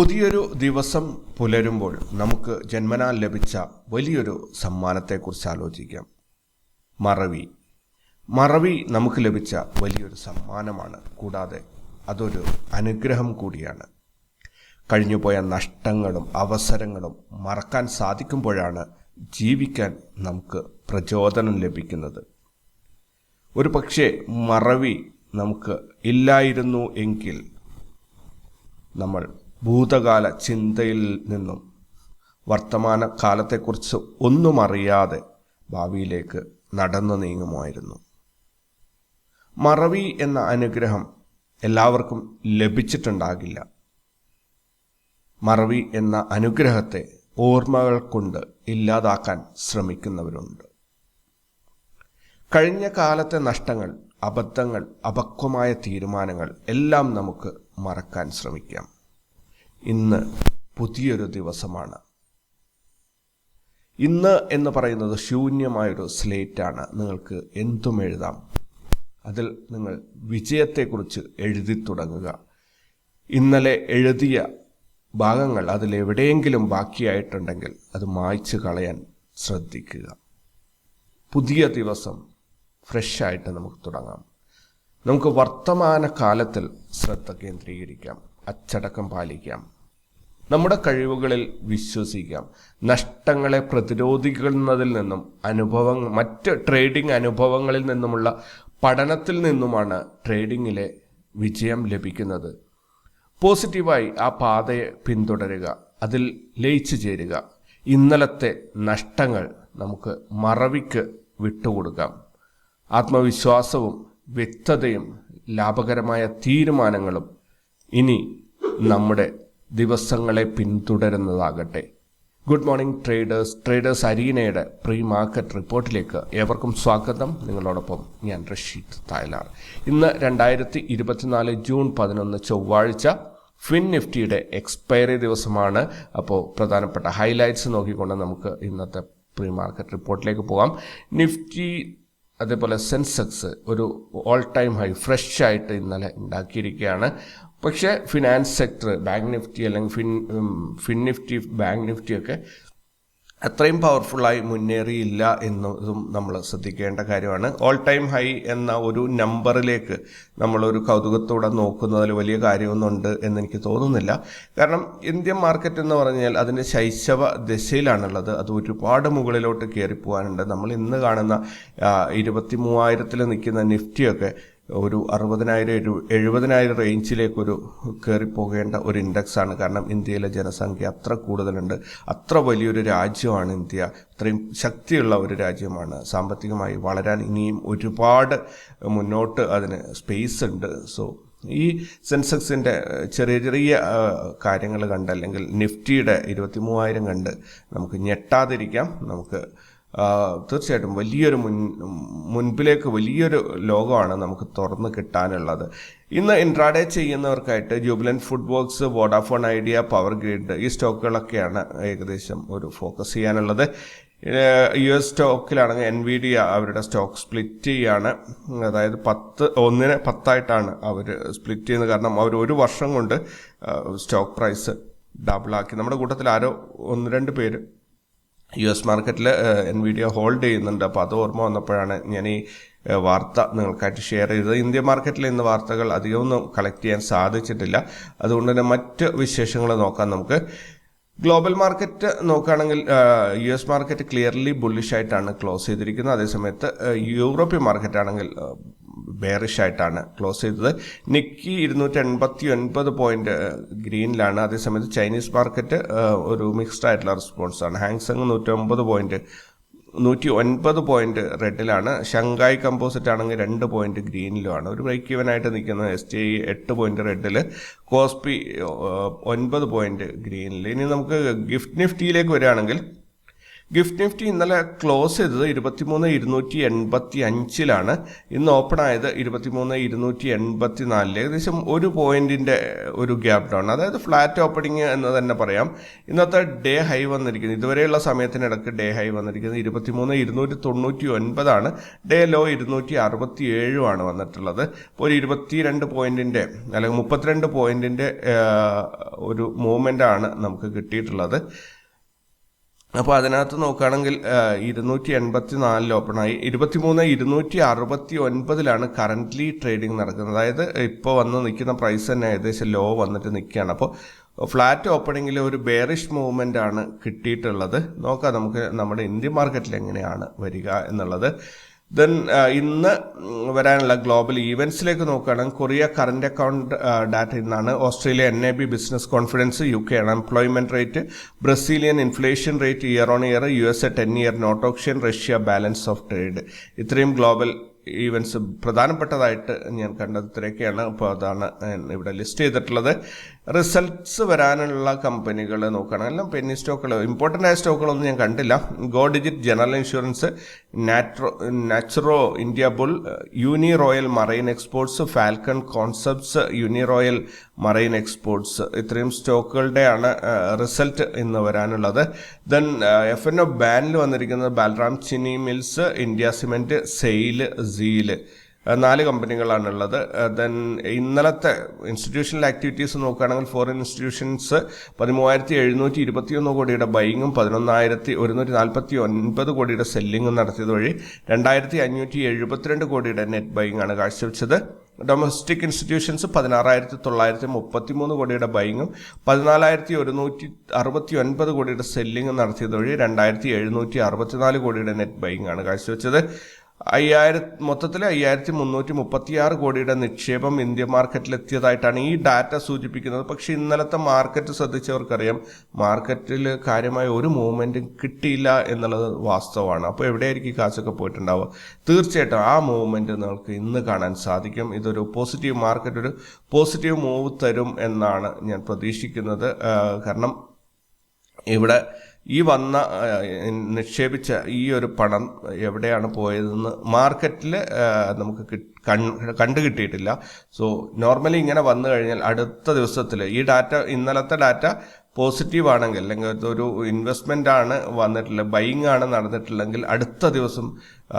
പുതിയൊരു ദിവസം പുലരുമ്പോൾ നമുക്ക് ജന്മനാൽ ലഭിച്ച വലിയൊരു സമ്മാനത്തെക്കുറിച്ച് ആലോചിക്കാം. മറവി. മറവി നമുക്ക് ലഭിച്ച വലിയൊരു സമ്മാനമാണ്. കൂടാതെ അതൊരു അനുഗ്രഹം കൂടിയാണ്. കഴിഞ്ഞുപോയ നഷ്ടങ്ങളും അവസരങ്ങളും മറക്കാൻ സാധിക്കുമ്പോഴാണ് ജീവിക്കാൻ നമുക്ക് പ്രചോദനം ലഭിക്കുന്നത്. ഒരു പക്ഷേ മറവി നമുക്ക് ഇല്ലായിരുന്നു എങ്കിൽ നമ്മൾ ഭൂതകാല ചിന്തയിൽ നിന്നും വർത്തമാന കാലത്തെക്കുറിച്ച് ഒന്നും അറിയാതെ ഭാവിയിലേക്ക് നടന്നു നീങ്ങുമായിരുന്നു. മറവി എന്ന അനുഗ്രഹം എല്ലാവർക്കും ലഭിച്ചിട്ടുണ്ടാകില്ല. മറവി എന്ന അനുഗ്രഹത്തെ ഓർമ്മകൾ കൊണ്ട് ഇല്ലാതാക്കാൻ ശ്രമിക്കുന്നവരുണ്ട്. കഴിഞ്ഞ കാലത്തെ നഷ്ടങ്ങൾ അബദ്ധങ്ങൾ അപക്വമായ തീരുമാനങ്ങൾ എല്ലാം നമുക്ക് മറക്കാൻ ശ്രമിക്കാം. ഇന്ന് പുതിയൊരു ദിവസമാണ്. ഇന്ന് എന്ന് പറയുന്നത് ശൂന്യമായൊരു സ്ലേറ്റാണ് നിങ്ങൾക്ക് എന്തും എഴുതാം. അതിൽ നിങ്ങൾ വിജയത്തെക്കുറിച്ച് എഴുതി തുടങ്ങുക. ഇന്നലെ എഴുതിയ ഭാഗങ്ങൾ അതിലെവിടെയെങ്കിലും ബാക്കിയായിട്ടുണ്ടെങ്കിൽ അത് മായ്ച്ചു കളയാൻ ശ്രദ്ധിക്കുക. പുതിയ ദിവസം ഫ്രഷായിട്ട് നമുക്ക് തുടങ്ങാം. നമുക്ക് വർത്തമാന കാലത്തിൽ ശ്രദ്ധ കേന്ദ്രീകരിക്കാം. അച്ചടക്കം പാലിക്കാം. നമ്മുടെ കഴിവുകളിൽ വിശ്വസിക്കാം. നഷ്ടങ്ങളെ പ്രതിരോധിക്കുന്നതിൽ നിന്നും അനുഭവം മറ്റ് ട്രേഡിംഗ് അനുഭവങ്ങളിൽ നിന്നുമുള്ള പഠനത്തിൽ നിന്നുമാണ് ട്രേഡിങ്ങിലെ വിജയം ലഭിക്കുന്നത്. പോസിറ്റീവായി ആ പാതയെ പിന്തുടരുക അതിൽ ലയിച്ചു ചേരുക. ഇന്നലത്തെ നഷ്ടങ്ങൾ നമുക്ക് മറവിക്ക് വിട്ടുകൊടുക്കാം. ആത്മവിശ്വാസവും വ്യക്തതയും ലാഭകരമായ തീരുമാനങ്ങളും ഇനി നമ്മുടെ ദിവസങ്ങളെ പിന്തുടരുന്നതാകട്ടെ. ഗുഡ് മോർണിംഗ് ട്രേഡേഴ്സ് ട്രേഡേഴ്സ് അരീനയുടെ പ്രീ മാർക്കറ്റ് റിപ്പോർട്ടിലേക്ക് ഏവർക്കും സ്വാഗതം. നിങ്ങളോടൊപ്പം ഞാൻ റഷീദ് തായ്ലാർ. ഇന്ന് രണ്ടായിരത്തി ഇരുപത്തിനാല് ജൂൺ പതിനൊന്ന് ചൊവ്വാഴ്ച ഫിൻ നിഫ്റ്റിയുടെ എക്സ്പയറി ദിവസമാണ്. അപ്പോൾ പ്രധാനപ്പെട്ട ഹൈലൈറ്റ്സ് നോക്കിക്കൊണ്ട് നമുക്ക് ഇന്നത്തെ പ്രീ മാർക്കറ്റ് റിപ്പോർട്ടിലേക്ക് പോകാം. നിഫ്റ്റി അതേപോലെ സെൻസെക്സ് ഒരു ഓൾ ടൈം ഹൈ ഫ്രഷ് ആയിട്ട് ഇന്നലെ ഉണ്ടാക്കിയിരിക്കുകയാണ്. പക്ഷേ ഫിനാൻസ് സെക്ടർ ബാങ്ക് നിഫ്റ്റി അല്ലെങ്കിൽ ഫിൻ ഫിൻ നിഫ്റ്റി ബാങ്ക് നിഫ്റ്റിയൊക്കെ അത്രയും പവർഫുള്ളായി മുന്നേറിയില്ല എന്നതും നമ്മൾ ശ്രദ്ധിക്കേണ്ട കാര്യമാണ്. ഓൾ ടൈം ഹൈ എന്ന ഒരു നമ്പറിലേക്ക് നമ്മളൊരു കൗതുകത്തോടെ നോക്കുന്നതിൽ വലിയ കാര്യമൊന്നുണ്ട് എന്ന് എനിക്ക് തോന്നുന്നില്ല. കാരണം ഇന്ത്യൻ മാർക്കറ്റ് എന്ന് പറഞ്ഞാൽ അതിന്റെ ശൈശവ ദശയിലാണുള്ളത്. അത് ഒരുപാട് മുകളിലോട്ട് കയറിപ്പോകാനുണ്ട് നമ്മൾ ഇന്ന് കാണുന്ന ഇരുപത്തി മൂവായിരത്തിൽ നിൽക്കുന്ന നിഫ്റ്റിയൊക്കെ ഒരു അറുപതിനായിരം എഴു എഴുപതിനായിരം റേഞ്ചിലേക്കൊരു കയറിപ്പോകേണ്ട ഒരു ഇൻഡെക്സ് ആണ് കാരണം ഇന്ത്യയിലെ ജനസംഖ്യ അത്ര കൂടുതലുണ്ട്. അത്ര വലിയൊരു രാജ്യമാണ് ഇന്ത്യ. അത്രയും ശക്തിയുള്ള ഒരു രാജ്യമാണ്. സാമ്പത്തികമായി വളരാൻ ഇനിയും ഒരുപാട് മുന്നോട്ട് അതിന് സ്പേസ് ഉണ്ട്. സോ ഈ സെൻസെക്സിന്റെ ചെറിയ ചെറിയ കാര്യങ്ങൾ കണ്ട് അല്ലെങ്കിൽ നിഫ്റ്റിയുടെ ഇരുപത്തി മൂവായിരം കണ്ട് നമുക്ക് ഞെട്ടാതിരിക്കാം. നമുക്ക് തീർച്ചയായിട്ടും വലിയൊരു മുൻ മുൻപിലേക്ക് വലിയൊരു ലോകമാണ് നമുക്ക് തുറന്ന് കിട്ടാനുള്ളത്. ഇന്ന് intraday ചെയ്യുന്നവർക്കായിട്ട് Jubilant food works Vodafone Idea power grid ഈ സ്റ്റോക്കുകളൊക്കെയാണ് ഏകദേശം ഒരു ഫോക്കസ് ചെയ്യാനുള്ളത്. യു എസ് സ്റ്റോക്കിലാണെങ്കിൽ എൻ വി ഡി അവരുടെ സ്റ്റോക്ക് സ്പ്ലിറ്റ് ചെയ്യാണ്. അതായത് പത്ത് ഒന്നിന് പത്തായിട്ടാണ് അവർ സ്പ്ലിറ്റ് ചെയ്യുന്നത്. കാരണം അവർ ഒരു വർഷം കൊണ്ട് സ്റ്റോക്ക് പ്രൈസ് ഡബിളാക്കി നമ്മുടെ കൂട്ടത്തിൽ ആരോ ഒന്ന് രണ്ട് പേര് യു എസ് മാർക്കറ്റിൽ എൻ വീഡിയോ ഹോൾഡ് ചെയ്യുന്നുണ്ട്. അപ്പോൾ അത് ഓർമ്മ വന്നപ്പോഴാണ് ഞാൻ ഈ വാർത്ത നിങ്ങൾക്കായിട്ട് ഷെയർ ചെയ്തത്. ഇന്ത്യ മാർക്കറ്റിൽ ഇന്ന് വാർത്തകൾ അധികമൊന്നും കളക്ട് ചെയ്യാൻ സാധിച്ചിട്ടില്ല. അതുകൊണ്ട് തന്നെ മറ്റ് വിശേഷങ്ങൾ നോക്കാം നമുക്ക്. ഗ്ലോബൽ മാർക്കറ്റ് നോക്കുകയാണെങ്കിൽ U S market clearly bullish ആയിട്ടാണ് ക്ലോസ് ചെയ്തിരിക്കുന്നത്. അതേസമയത്ത് യൂറോപ്യൻ മാർക്കറ്റ് ആണെങ്കിൽ ബെയറിഷ് ആയിട്ടാണ് ക്ലോസ് ചെയ്തത്. നിക്കി ഇരുന്നൂറ്റി എൺപത്തി ഒൻപത് പോയിന്റ് ഗ്രീനിലാണ്. അതേസമയത്ത് ചൈനീസ് മാർക്കറ്റ് ഒരു മിക്സ്ഡ് ആയിട്ടുള്ള റെസ്പോൺസാണ് ഹാങ്സങ് നൂറ്റി ഒമ്പത് പോയിന്റ് നൂറ്റി ഒൻപത് പോയിന്റ് റെഡിലാണ് ഷങ്കായ് കമ്പോസിറ്റ് ആണെങ്കിൽ രണ്ട് പോയിന്റ് ഗ്രീനിലുമാണ്. ഒരു ബ്രേക്ക് ഈവൻ ആയിട്ട് നിൽക്കുന്നത് എസ് ടി ഐ എട്ട് പോയിന്റ് റെഡിൽ കോസ്പി ഒൻപത് പോയിന്റ് ഗ്രീനിൽ ഇനി നമുക്ക് ഗിഫ്റ്റ് നിഫ്റ്റിയിലേക്ക് വരികയാണെങ്കിൽ ഗിഫ്റ്റ് നിഫ്റ്റി ഇന്നലെ ക്ലോസ് ചെയ്തത് ഇരുപത്തിമൂന്ന് ഇരുന്നൂറ്റി എൺപത്തി അഞ്ചിലാണ് ഇന്ന് ഓപ്പൺ ആയത് ഇരുപത്തിമൂന്ന് ഇരുന്നൂറ്റി എൺപത്തി നാലിൽ ഏകദേശം ഒരു പോയിന്റിന്റെ ഒരു ഗ്യാപ് ഡൗൺ. അതായത് ഫ്ലാറ്റ് ഓപ്പണിംഗ് എന്ന് തന്നെ പറയാം. ഇന്നത്തെ ഡേ ഹൈ വന്നിരിക്കുന്നത് ഇതുവരെയുള്ള സമയത്തിനിടക്ക് ഡേ ഹൈ വന്നിരിക്കുന്നത് ഇരുപത്തിമൂന്ന് ഇരുന്നൂറ്റി തൊണ്ണൂറ്റി ഒൻപതാണ് ഡേ ലോ ഇരുന്നൂറ്റി അറുപത്തി ഏഴുമാണ് വന്നിട്ടുള്ളത് ഒരു ഇരുപത്തിരണ്ട് പോയിന്റിന്റെ അല്ലെങ്കിൽ മുപ്പത്തിരണ്ട് പോയിന്റിന്റെ ഒരു മൂവ്മെന്റ് ആണ് നമുക്ക് കിട്ടിയിട്ടുള്ളത്. അപ്പോൾ അതിനകത്ത് നോക്കുകയാണെങ്കിൽ ഇരുന്നൂറ്റി എൺപത്തി നാലിൽ ഓപ്പണായി ഇരുപത്തിമൂന്ന് ഇരുന്നൂറ്റി അറുപത്തി ഒൻപതിലാണ് കറന്റ്ലി ട്രേഡിംഗ് നടക്കുന്നത്. അതായത് ഇപ്പോൾ വന്ന് നിൽക്കുന്ന പ്രൈസ് തന്നെ ഏകദേശം ലോ വന്നിട്ട് നിൽക്കുകയാണ്. അപ്പോൾ ഫ്ലാറ്റ് ഓപ്പണിങ്ങിൽ ഒരു ബെയറിഷ് മൂവ്മെന്റ് ആണ് കിട്ടിയിട്ടുള്ളത്. നോക്കാം നമുക്ക് നമ്മുടെ ഇന്ത്യൻ മാർക്കറ്റിൽ എങ്ങനെയാണ് വരിക എന്നുള്ളത്. ദെൻ ഇന്ന് വരാനുള്ള ഗ്ലോബൽ ഈവൻസിലേക്ക് നോക്കുകയാണെങ്കിൽ കൊറിയ കറന്റ് അക്കൗണ്ട് ഡാറ്റ ഇന്നാണ്. Australia N A B business confidence U K unemployment rate Brazilian inflation rate year on year U S A ten year note option Russia balance of trade ഇത്രയും global events പ്രധാനപ്പെട്ടതായിട്ട് ഞാൻ കണ്ടത് ഇത്രയൊക്കെയാണ്. അപ്പോൾ അതാണ് ഇവിടെ list ചെയ്തിട്ടുള്ളത്. റിസൾട്ട്സ് വരാനുള്ള കമ്പനികൾ നോക്കുകയാണെങ്കിൽ എല്ലാം പെന്നി സ്റ്റോക്കുകൾ ഇമ്പോർട്ടന്റ് ആയ സ്റ്റോക്കുകളൊന്നും ഞാൻ കണ്ടില്ല. ഗോ ഡിജിറ്റ് ജനറൽ ഇൻഷുറൻസ് നാറ്റ്റോ നാച്ചുറോ India bull Uni Royal Marine Exports Falcon Concepts Uni Royal Marine Exports ഇത്രയും സ്റ്റോക്കുകളുടെയാണ് റിസൾട്ട് ഇന്ന് വരാനുള്ളത്. ദെൻ എഫ് എൻ ഒ ബാനിൽ വന്നിരിക്കുന്നത് Balaram chini mills India cement SAIL seal നാല് കമ്പനികളാണുള്ളത്. ദെൻ ഇന്നലത്തെ ഇൻസ്റ്റിറ്റ്യൂഷണൽ ആക്ടിവിറ്റീസ് നോക്കുകയാണെങ്കിൽ ഫോറിൻ ഇൻസ്റ്റിറ്റ്യൂഷൻസ് പതിമൂവായിരത്തി എഴുന്നൂറ്റി ഇരുപത്തിയൊന്ന് കോടിയുടെ ബൈങ്ങും പതിനൊന്നായിരത്തി ഒരുന്നൂറ്റി നാൽപ്പത്തി ഒൻപത് കോടിയുടെ സെല്ലിങ്ങും നടത്തിയത് വഴി രണ്ടായിരത്തി അഞ്ഞൂറ്റി എഴുപത്തിരണ്ട് കോടിയുടെ നെറ്റ് ബൈങ് ആണ് കാഴ്ചവെച്ചത്. ഡൊമസ്റ്റിക് ഇൻസ്റ്റിറ്റ്യൂഷൻസ് പതിനാറായിരത്തി തൊള്ളായിരത്തി മുപ്പത്തി മൂന്ന് കോടിയുടെ ബൈങ്ങും പതിനാലായിരത്തി ഒരുന്നൂറ്റി അറുപത്തി ഒൻപത് കോടിയുടെ സെല്ലിങ്ങും നടത്തിയത് വഴി രണ്ടായിരത്തി എഴുന്നൂറ്റി അറുപത്തിനാല് കോടിയുടെ നെറ്റ് ബൈങ്ങാണ് കാഴ്ചവെച്ചത്. അയ്യായിരത്തി മൊത്തത്തിൽ അയ്യായിരത്തി മുന്നൂറ്റി മുപ്പത്തിയാറ് കോടിയുടെ നിക്ഷേപം ഇന്ത്യ മാർക്കറ്റിൽ എത്തിയതായിട്ടാണ് ഈ ഡാറ്റ സൂചിപ്പിക്കുന്നത്. പക്ഷേ ഇന്നലത്തെ മാർക്കറ്റ് ശ്രദ്ധിച്ചവർക്കറിയാം മാർക്കറ്റിൽ കാര്യമായ ഒരു മൂവ്മെന്റും കിട്ടിയില്ല എന്നുള്ളത് വാസ്തവമാണ്. അപ്പോൾ എവിടെയായിരിക്കും കാശൊക്കെ പോയിട്ടുണ്ടാവുക? തീർച്ചയായിട്ടും ആ മൂവ്മെന്റ് നിങ്ങൾക്ക് ഇന്ന് കാണാൻ സാധിക്കും. ഇതൊരു പോസിറ്റീവ് മാർക്കറ്റ് ഒരു പോസിറ്റീവ് മൂവ് തരും എന്നാണ് ഞാൻ പ്രതീക്ഷിക്കുന്നത്. കാരണം ഇവിടെ ഈ വന്ന നിക്ഷേപിച്ച ഈ ഒരു പണം എവിടെയാണ് പോയതെന്ന് മാർക്കറ്റിൽ നമുക്ക് കണ്ടു കിട്ടിയിട്ടില്ല. സോ നോർമലി ഇങ്ങനെ വന്നു കഴിഞ്ഞാൽ അടുത്ത ദിവസത്തിൽ ഈ ഡാറ്റ ഇന്നലത്തെ ഡാറ്റ പോസിറ്റീവ് ആണെങ്കിൽ അല്ലെങ്കിൽ ഒരു ഇൻവെസ്റ്റ്മെന്റ് ആണ് വന്നിട്ടില്ല ബൈങ് ആണ് നടന്നിട്ടില്ലെങ്കിൽ അടുത്ത ദിവസം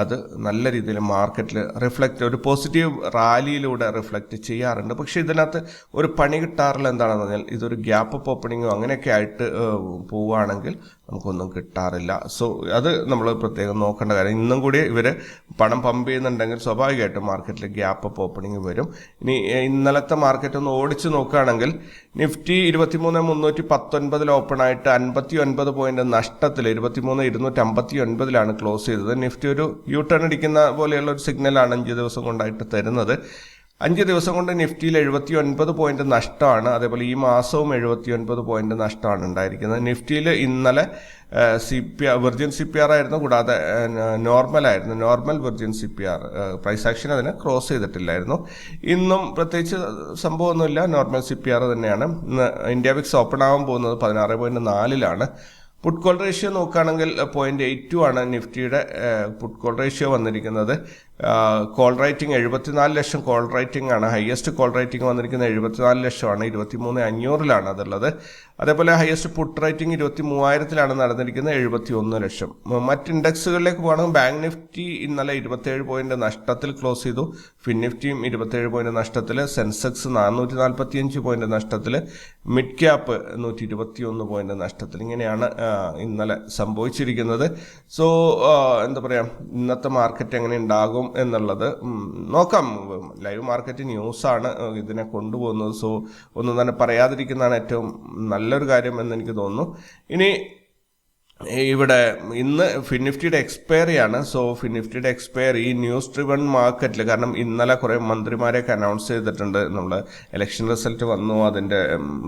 അത് നല്ല രീതിയിൽ മാർക്കറ്റിൽ റിഫ്ലക്റ്റ് ഒരു പോസിറ്റീവ് റാലിയിലൂടെ റിഫ്ലക്റ്റ് ചെയ്യാറുണ്ട്. പക്ഷേ ഇതിനകത്ത് ഒരു പണി കിട്ടാറില്ല എന്താണെന്ന് പറഞ്ഞാൽ ഇതൊരു ഗ്യാപ്പ് അപ്പ് ഓപ്പണിങ്ങോ അങ്ങനെയൊക്കെ ആയിട്ട് പോവുകയാണെങ്കിൽ നമുക്കൊന്നും കിട്ടാറില്ല. സോ അത് നമ്മൾ പ്രത്യേകം നോക്കേണ്ട കാര്യം. ഇന്നും കൂടി ഇവർ പണം പമ്പ് ചെയ്യുന്നുണ്ടെങ്കിൽ സ്വാഭാവികമായിട്ടും മാർക്കറ്റിൽ ഗ്യാപ്പ് അപ്പ് ഓപ്പണിംഗ് വരും. ഇനി ഇന്നലത്തെ മാർക്കറ്റ് ഒന്ന് ഓടിച്ച് നോക്കുകയാണെങ്കിൽ നിഫ്റ്റി ഇരുപത്തിമൂന്ന് മുന്നൂറ്റി പത്തൊൻപതിൽ ഓപ്പൺ ആയിട്ട് അൻപത്തി ഒൻപത് പോയിന്റ് നഷ്ടത്തിൽ ഇരുപത്തിമൂന്ന് ഇരുന്നൂറ്റി അമ്പത്തി ഒൻപതിലാണ് ക്ലോസ് ചെയ്തത്. നിഫ്റ്റി ഒരു യു ടേൺ അടിക്കുന്ന പോലെയുള്ള ഒരു സിഗ്നലാണ് അഞ്ച് ദിവസം കൊണ്ടായിട്ട് തരുന്നത്. അഞ്ച് ദിവസം കൊണ്ട് നിഫ്റ്റിയിൽ എഴുപത്തി ഒൻപത് പോയിന്റ് നഷ്ടമാണ്. അതേപോലെ ഈ മാസവും എഴുപത്തി ഒൻപത് പോയിന്റ് നഷ്ടമാണ് ഉണ്ടായിരിക്കുന്നത്. നിഫ്റ്റിയിൽ ഇന്നലെ C P R virgin C P R ആയിരുന്നു കൂടാതെ നോർമൽ ആയിരുന്നു. Normal virgin C P R price action അതിനെ ക്രോസ് ചെയ്തിട്ടില്ലായിരുന്നു. ഇന്നും പ്രത്യേകിച്ച് സംഭവമൊന്നുമില്ല. നോർമൽ സി പി ആർ തന്നെയാണ്. ഇന്ത്യ വിക്സ് ഓപ്പൺ ആവാൻ പോകുന്നത് പതിനാറ് പോയിന്റ് നാലിലാണ്. പുട്ട് കോൾ റേഷ്യോ നോക്കുകയാണെങ്കിൽ പോയിന്റ് എയ്റ്റ് ടു ആണ് നിഫ്റ്റിയുടെ പുട്ട് കോൾ റേഷ്യോ വന്നിരിക്കുന്നത്. കോൾ റൈറ്റിംഗ് എഴുപത്തിനാല് ലക്ഷം കോൾ റൈറ്റിംഗ് ആണ്. ഹയസ്റ്റ് കോൾ റൈറ്റിംഗ് വന്നിരിക്കുന്നത് എഴുപത്തിനാല് ലക്ഷമാണ്. ഇരുപത്തിമൂന്ന് അഞ്ഞൂറിലാണ് അതുള്ളത്. അതേപോലെ ഹയസ്റ്റ് പുട്ട് റൈറ്റിംഗ് ഇരുപത്തി മൂവായിരത്തിലാണ് നടന്നിരിക്കുന്നത്. എഴുപത്തി ഒന്ന് ലക്ഷം മറ്റ് ഇൻഡെക്സുകളിലേക്ക് പോകണമെങ്കിൽ ബാങ്ക് നിഫ്റ്റി ഇന്നലെ ഇരുപത്തേഴ് പോയിന്റ് നഷ്ടത്തിൽ ക്ലോസ് ചെയ്തു. ഫിൻ നിഫ്റ്റിയും ഇരുപത്തേഴ് പോയിന്റ് നഷ്ടത്തിൽ. സെൻസെക്സ് നാനൂറ്റി നാൽപ്പത്തി അഞ്ച് പോയിന്റ് നഷ്ടത്തിൽ. മിഡ് ക്യാപ്പ് നൂറ്റി ഇരുപത്തി ഒന്ന് പോയിന്റ് നഷ്ടത്തിൽ. ഇങ്ങനെയാണ് ഇന്നലെ സംഭവിച്ചിരിക്കുന്നത്. സോ എന്താ പറയുക ഇന്നത്തെ മാർക്കറ്റ് എങ്ങനെ ഉണ്ടാകും എന്നുള്ളത് നോക്കാം. ലൈവ് മാർക്കറ്റ് ന്യൂസാണ് ഇതിനെ കൊണ്ടുപോകുന്നത്. സോ ഒന്നും തന്നെ പറയാതിരിക്കുന്നതാണ് ഏറ്റവും നല്ലൊരു കാര്യം എന്ന് എനിക്ക് തോന്നുന്നു. ഇനി ഇവിടെ ഇന്ന് ഫിനിഫ്റ്റിയുടെ എക്സ്പയറിയാണ് സോ ഫിനിഫ്റ്റിയുടെ എക്സ്പയറി ഈ ന്യൂസ് ഡ്രിവൺ മാർക്കറ്റിൽ കാരണം ഇന്നലെ കുറേ മന്ത്രിമാരെയൊക്കെ അനൗൺസ് ചെയ്തിട്ടുണ്ട് നമ്മൾ ഇലക്ഷൻ റിസൾട്ട് വന്നു. അതിന്റെ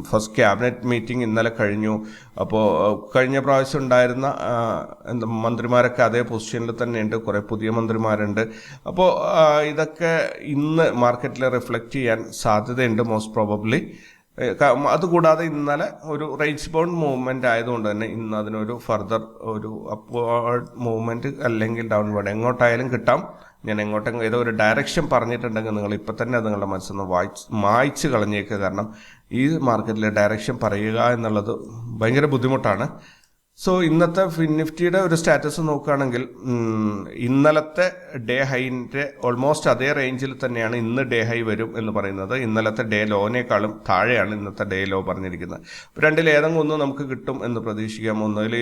ഫസ്റ്റ് ക്യാബിനറ്റ് മീറ്റിംഗ് ഇന്നലെ കഴിഞ്ഞു. അപ്പോൾ കഴിഞ്ഞ പ്രാവശ്യം ഉണ്ടായിരുന്ന എന്താ മന്ത്രിമാരൊക്കെ അതേ പൊസിഷനിൽ തന്നെയുണ്ട്. കുറേ പുതിയ മന്ത്രിമാരുണ്ട്. അപ്പോൾ ഇതൊക്കെ ഇന്ന് മാർക്കറ്റിൽ റിഫ്ലക്റ്റ് ചെയ്യാൻ സാധ്യതയുണ്ട് മോസ്റ്റ് പ്രോബബ്ലി അതുകൂടാതെ ഇന്നലെ ഒരു റേഞ്ച് ബൗണ്ട് മൂവ്മെന്റ് ആയതുകൊണ്ട് തന്നെ ഇന്ന് അതിനൊരു ഫർദർ ഒരു അപ്വേർഡ് മൂവ്മെന്റ് അല്ലെങ്കിൽ ഡൗൺവേർഡ് എങ്ങോട്ടായാലും കിട്ടാം. ഞാൻ എങ്ങോട്ടെങ്കിലും ഏതോ ഒരു ഡയറക്ഷൻ പറഞ്ഞിട്ടുണ്ടെങ്കിൽ നിങ്ങൾ ഇപ്പം തന്നെ അത് നിങ്ങളുടെ മനസ്സിൽ നിന്ന് വായിച്ച് മായ്ച്ച് കളഞ്ഞേക്കുക കാരണം ഈ മാർക്കറ്റിലെ ഡയറക്ഷൻ പറയുക എന്നുള്ളത് ഭയങ്കര ബുദ്ധിമുട്ടാണ്. സോ ഇന്നത്തെ നിഫ്റ്റിയുടെ ഒരു സ്റ്റാറ്റസ് നോക്കുകയാണെങ്കിൽ ഇന്നലത്തെ ഡേ ഹൈന്റെ ഓൾമോസ്റ്റ് അതേ റേഞ്ചിൽ തന്നെയാണ് ഇന്ന് ഡേ ഹൈ വരും എന്ന് പറയുന്നത്. ഇന്നലത്തെ ഡേ ലോനേക്കാളും താഴെയാണ് ഇന്നത്തെ ഡേ ലോ പറഞ്ഞിരിക്കുന്നത്. രണ്ടിൽ ഏതെങ്കിലും ഒന്ന് നമുക്ക് കിട്ടും എന്ന് പ്രതീക്ഷിക്കാം. ഒന്നിൽ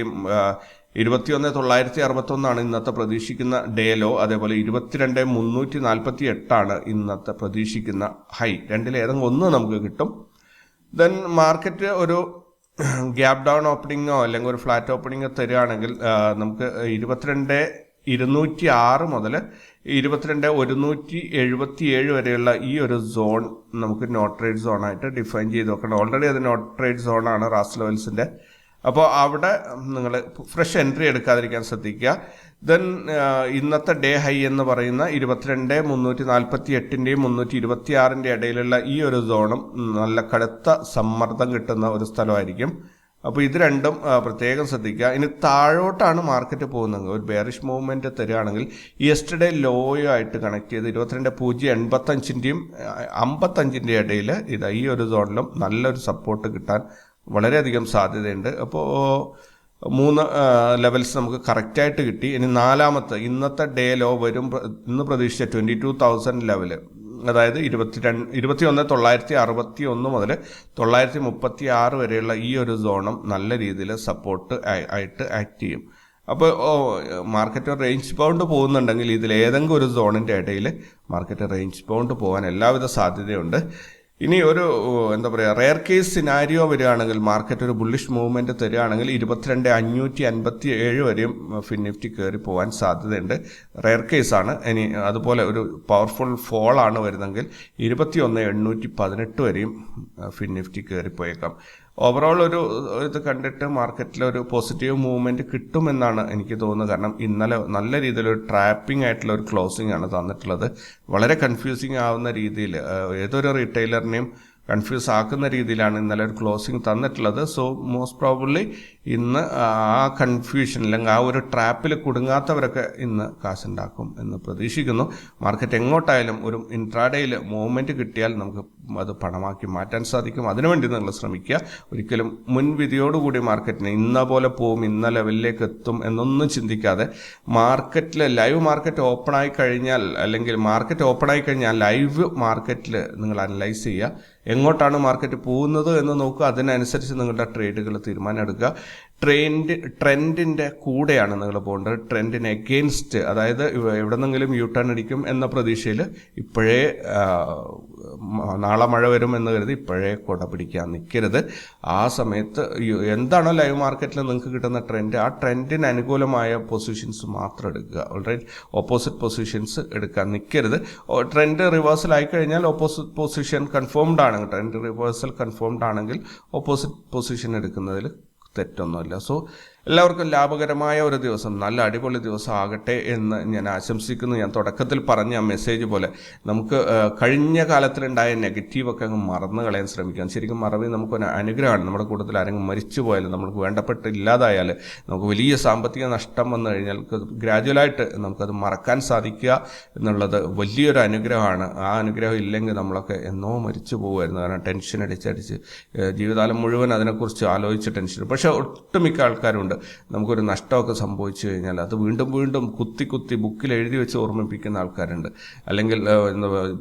ഇരുപത്തിയൊന്ന് തൊള്ളായിരത്തി അറുപത്തൊന്നാണ് ഇന്നത്തെ പ്രതീക്ഷിക്കുന്ന ഡേ ലോ അതേപോലെ ഇരുപത്തിരണ്ട് മുന്നൂറ്റി നാൽപ്പത്തി എട്ടാണ് ഇന്നത്തെ പ്രതീക്ഷിക്കുന്ന ഹൈ രണ്ടിൽ ഏതെങ്കിലും ഒന്ന് നമുക്ക് കിട്ടും. ദെൻ മാർക്കറ്റ് ഒരു ഗ്യാപ് ഡൗൺ ഓപ്പണിങ്ങോ അല്ലെങ്കിൽ ഒരു ഫ്ലാറ്റ് ഓപ്പണിങ്ങോ തരികയാണെങ്കിൽ നമുക്ക് ഇരുപത്തിരണ്ട് ഇരുന്നൂറ്റി ആറ് മുതൽ ഇരുപത്തിരണ്ട് ഒരുന്നൂറ്റി എഴുപത്തി ഏഴ് വരെയുള്ള ഈ ഒരു സോൺ നമുക്ക് നോട്ട് ട്രേഡ് സോണായിട്ട് ഡിഫൈൻ ചെയ്ത് നോക്കണം ഓൾറെഡി അത് നോട്ട് ട്രേഡ് സോണാണ് റാസ് ലെവൽസിന്റെ അപ്പോൾ അവിടെ നിങ്ങൾ ഫ്രഷ് എൻട്രി എടുക്കാതിരിക്കാൻ ശ്രദ്ധിക്കുക. ദെൻ ഇന്നത്തെ ഡേ ഹൈ എന്ന് പറയുന്ന ഇരുപത്തിരണ്ട് മുന്നൂറ്റി നാൽപ്പത്തി എട്ടിന്റെയും മുന്നൂറ്റി ഇരുപത്തി ആറിന്റെ ഇടയിലുള്ള ഈ ഒരു സോണും നല്ല കടുത്ത സമ്മർദ്ദം കിട്ടുന്ന ഒരു സ്ഥലമായിരിക്കും. അപ്പോൾ ഇത് രണ്ടും പ്രത്യേകം ശ്രദ്ധിക്കുക. ഇനി താഴോട്ടാണ് മാർക്കറ്റ് പോകുന്നത്. ഒരു ബെയറിഷ് മൂവ്മെന്റ് തരികയാണെങ്കിൽ യെസ്റ്റർഡേ ലോയോ ആയിട്ട് കണക്ട് ചെയ്ത് ഇരുപത്തിരണ്ട് പൂജ്യം എൺപത്തഞ്ചിന്റെയും അമ്പത്തഞ്ചിന്റെ ഇടയിൽ ഇത് ഈ ഒരു സോണിലും നല്ലൊരു സപ്പോർട്ട് കിട്ടാൻ വളരെയധികം സാധ്യതയുണ്ട്. അപ്പോൾ മൂന്ന് ലെവൽസ് നമുക്ക് കറക്റ്റായിട്ട് കിട്ടി. ഇനി നാലാമത്തെ ഇന്നത്തെ ഡേ ലോ വരും ഇന്ന് പ്രതീക്ഷിച്ച ട്വന്റി ടു തൗസൻഡ് ലെവൽ അതായത് ഇരുപത്തി ഇരുപത്തിരണ്ട് ഇരുപത്തിയൊന്ന് തൊള്ളായിരത്തി അറുപത്തി ഒന്ന് മുതൽ തൊള്ളായിരത്തി മുപ്പത്തി ആറ് വരെയുള്ള ഈ ഒരു സോണും നല്ല രീതിയിൽ സപ്പോർട്ട് ആയിട്ട് ആക്ട് ചെയ്യും. അപ്പോൾ മാർക്കറ്റ് റേഞ്ച് ബൗണ്ട് പോകുന്നുണ്ടെങ്കിൽ ഇതിൽ ഏതെങ്കിലും ഒരു സോണിന്റെ ഇടയിൽ മാർക്കറ്റ് റേഞ്ച് ബൗണ്ട് പോകാൻ എല്ലാവിധ സാധ്യതയുണ്ട്. ഇനി ഒരു എന്താ പറയുക റെയർ കേസ് സിനാരിയോ വരികയാണെങ്കിൽ മാർക്കറ്റ് ഒരു ബുള്ളിഷ് മൂവ്മെന്റ് തരികയാണെങ്കിൽ ഇരുപത്തിരണ്ട് അഞ്ഞൂറ്റി അൻപത്തി ഏഴ് വരെയും ഫിൻ നിഫ്റ്റി കയറി പോകാൻ സാധ്യതയുണ്ട്. റെയർ ആണ്. ഇനി അതുപോലെ ഒരു പവർഫുൾ ഫോൾ ആണ് വരുന്നതെങ്കിൽ ഇരുപത്തി ഒന്ന് എണ്ണൂറ്റി പതിനെട്ട് വരെയും ഫിൻ നിഫ്റ്റി കയറിപ്പോയേക്കാം ഓവറോൾ ഒരു ഇത് കണ്ടിട്ട് മാർക്കറ്റിൽ ഒരു പോസിറ്റീവ് മൂവ്മെന്റ് കിട്ടുമെന്നാണ് എനിക്ക് തോന്നുന്നത്. കാരണം ഇന്നലെ നല്ല രീതിയിൽ ഒരു ട്രാപ്പിംഗ് ആയിട്ടുള്ള ഒരു ക്ലോസിംഗ് ആണ് തന്നിട്ടുള്ളത്. വളരെ കൺഫ്യൂസിങ് ആവുന്ന രീതിയിൽ ഏതൊരു റീറ്റെയിലറിനെയും കൺഫ്യൂസ് ആക്കുന്ന രീതിയിലാണ് ഇന്നലെ ഒരു ക്ലോസിംഗ് തന്നിട്ടുള്ളത്. സോ മോസ്റ്റ് പ്രോബബ്ലി ഇന്ന് ആ കൺഫ്യൂഷൻ അല്ലെങ്കിൽ ആ ഒരു ട്രാപ്പിൽ കുടുങ്ങാത്തവരൊക്കെ ഇന്ന് കാശുണ്ടാക്കും എന്ന് പ്രതീക്ഷിക്കുന്നു. മാർക്കറ്റ് എങ്ങോട്ടായാലും ഒരു ഇൻട്രാഡേയിൽ മൂവ്മെന്റ് കിട്ടിയാൽ നമുക്ക് അത് പണമാക്കി മാറ്റാൻ സാധിക്കും. അതിനുവേണ്ടി നിങ്ങൾ ശ്രമിക്കുക. ഒരിക്കലും മുൻവിധിയോടുകൂടി മാർക്കറ്റിന് ഇന്ന പോലെ പോവും ഇന്ന ലെവലിലേക്ക് എത്തും എന്നൊന്നും ചിന്തിക്കാതെ മാർക്കറ്റിൽ ലൈവ് മാർക്കറ്റ് ഓപ്പൺ ആയി കഴിഞ്ഞാൽ അല്ലെങ്കിൽ മാർക്കറ്റ് ഓപ്പൺ ആയി കഴിഞ്ഞാൽ ലൈവ് മാർക്കറ്റിൽ നിങ്ങൾ അനലൈസ് ചെയ്യുക. എങ്ങോട്ടാണ് മാർക്കറ്റ് പോകുന്നത് എന്ന് നോക്കുക. അതിനനുസരിച്ച് നിങ്ങളുടെ ട്രേഡുകൾ തീരുമാനം എടുക്കുക. ട്രെൻഡ് ട്രെൻഡിന്റെ കൂടെയാണ് നിങ്ങൾ പോകേണ്ടത്. ട്രെൻഡിന് എഗെയിൻസ്റ്റ് അതായത് എവിടെ എവിടെന്നെങ്കിലും യു ടേൺ അടിക്കും എന്ന പ്രതീക്ഷയിൽ ഇപ്പോഴേ നാളെ മഴ വരും എന്ന് കരുതി ഇപ്പോഴേ കൊട പിടിക്കാൻ നിൽക്കരുത് ആ സമയത്ത് എന്താണോ ലൈവ് മാർക്കറ്റിൽ നിങ്ങൾക്ക് കിട്ടുന്ന ട്രെൻഡ് ആ ട്രെൻഡിന് അനുകൂലമായ പൊസിഷൻസ് മാത്രം എടുക്കുക. ഓൾറെഡി ഓപ്പോസിറ്റ് പൊസിഷൻസ് എടുക്കാൻ നിൽക്കരുത് ട്രെൻഡ് റിവേഴ്സൽ ആയി കഴിഞ്ഞാൽ ഓപ്പോസിറ്റ് പൊസിഷൻ കൺഫേംഡ് ആണ്. ട്രെൻഡ് റിവേഴ്സൽ കൺഫേംഡ് ആണെങ്കിൽ ഓപ്പോസിറ്റ് പൊസിഷൻ എടുക്കുന്നതിൽ തെറ്റൊന്നുമില്ല. സോ എല്ലാവർക്കും ലാഭകരമായ ഒരു ദിവസം നല്ല അടിപൊളി ദിവസം ആകട്ടെ എന്ന് ഞാൻ ആശംസിക്കുന്നു. ഞാൻ തുടക്കത്തിൽ പറഞ്ഞ ആ മെസ്സേജ് പോലെ നമുക്ക് കഴിഞ്ഞ കാലത്തിലുണ്ടായ നെഗറ്റീവൊക്കെ അങ്ങ് മറന്നു കളയാൻ ശ്രമിക്കാം ശരിക്കും മറവി നമുക്കൊരു അനുഗ്രഹമാണ്. നമ്മുടെ കൂട്ടത്തിൽ ആരെങ്കിലും മരിച്ചു പോയാലും നമുക്ക് വേണ്ടപ്പെട്ട് ഇല്ലാതായാൽ നമുക്ക് വലിയ സാമ്പത്തിക നഷ്ടം വന്നു കഴിഞ്ഞാൽ ഗ്രാജുവലായിട്ട് നമുക്കത് മറക്കാൻ സാധിക്കുക എന്നുള്ളത് വലിയൊരു അനുഗ്രഹമാണ്. ആ അനുഗ്രഹം ഇല്ലെങ്കിൽ നമ്മളൊക്കെ എന്നോ മരിച്ചു പോകുമായിരുന്നു. കാരണം ടെൻഷൻ അടിച്ചടിച്ച് ജീവിതകാലം മുഴുവൻ അതിനെക്കുറിച്ച് ആലോചിച്ച് ടെൻഷൻ. പക്ഷേ ഒട്ടുമിക്ക ആൾക്കാരുണ്ട്. നമുക്കൊരു നഷ്ടമൊക്കെ സംഭവിച്ചു കഴിഞ്ഞാൽ അത് വീണ്ടും വീണ്ടും കുത്തി കുത്തി ബുക്കിൽ എഴുതി വെച്ച് ഓർമ്മിപ്പിക്കുന്ന ആൾക്കാരുണ്ട്. അല്ലെങ്കിൽ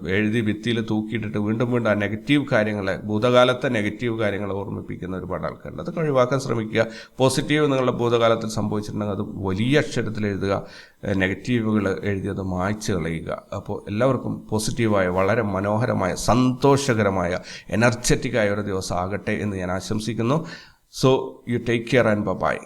എഴുതി ഭിത്തിയിൽ തൂക്കിയിട്ടിട്ട് വീണ്ടും വീണ്ടും ആ നെഗറ്റീവ് കാര്യങ്ങളെ ഭൂതകാലത്തെ നെഗറ്റീവ് കാര്യങ്ങളെ ഓർമ്മിപ്പിക്കുന്ന ഒരുപാട് ആൾക്കാരുണ്ട്. അതൊക്കെ ഒഴിവാക്കാൻ ശ്രമിക്കുക. പോസിറ്റീവ് നിങ്ങളുടെ ഭൂതകാലത്തിൽ സംഭവിച്ചിട്ടുണ്ടെങ്കിൽ അത് വലിയ അക്ഷരത്തിൽ എഴുതുക. നെഗറ്റീവുകൾ എഴുതിയത് മായ്ച്ചു കളയുക. അപ്പോൾ എല്ലാവർക്കും പോസിറ്റീവായ വളരെ മനോഹരമായ സന്തോഷകരമായ എനർജറ്റിക് ആയ ഒരു ദിവസം ആകട്ടെ എന്ന് ഞാൻ ആശംസിക്കുന്നു. So you take care and bye